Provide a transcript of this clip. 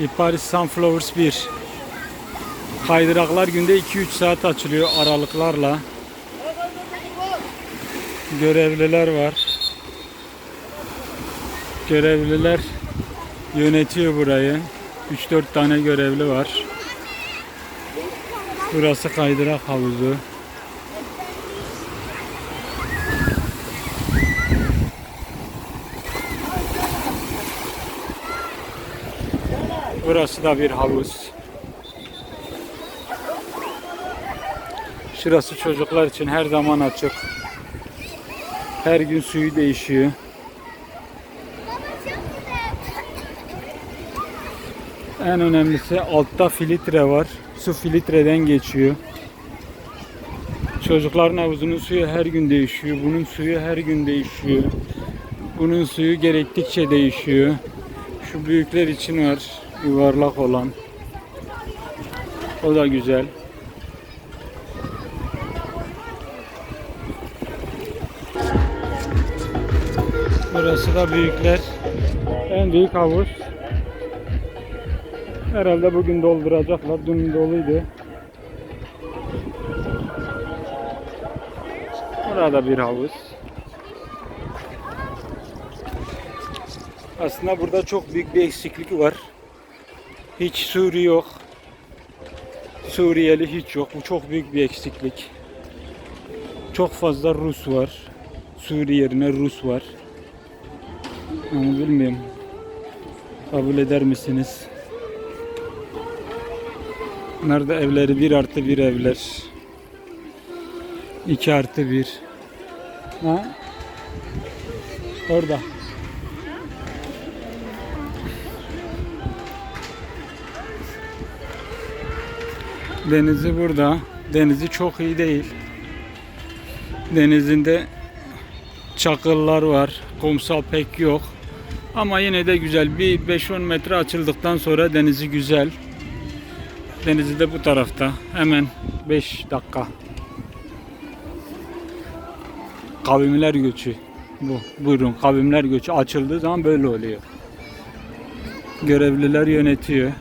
Liparis Sunflowers 1. Kaydıraklar günde 2-3 saat açılıyor aralıklarla. Görevliler var. Görevliler yönetiyor burayı. 3-4 tane görevli var. Burası kaydırak havuzu. Burası da bir havuz. Şurası çocuklar için her zaman açık. Her gün suyu değişiyor. En önemlisi altta filtre var. Su filtreden geçiyor. Çocukların havuzunun suyu her gün değişiyor. Bunun suyu her gün değişiyor. Bunun suyu gerektikçe değişiyor. Şu büyükler için var. Yuvarlak olan. O da güzel. Burası da büyükler. En büyük havuz. Herhalde bugün dolduracaklar. Dün doluydu. Burada bir havuz. Aslında burada çok büyük bir eksiklik var. Hiç Suri yok. Suriyeli hiç yok. Bu çok büyük bir eksiklik. Çok fazla Rus var. Suri yerine Rus var. Ama bilmiyorum. Kabul eder misiniz? Nerede evleri bir artı bir evler. 2 artı bir. Ha? Orada. Denizi burada. Denizi çok iyi değil. Denizinde çakıllar var. Kumsal pek yok. Ama yine de güzel. Bir 5-10 metre açıldıktan sonra denizi güzel. Denizi de bu tarafta. Hemen 5 dakika. Kavimler göçü. Bu. Buyurun kavimler göçü açıldığı zaman böyle oluyor. Görevliler yönetiyor.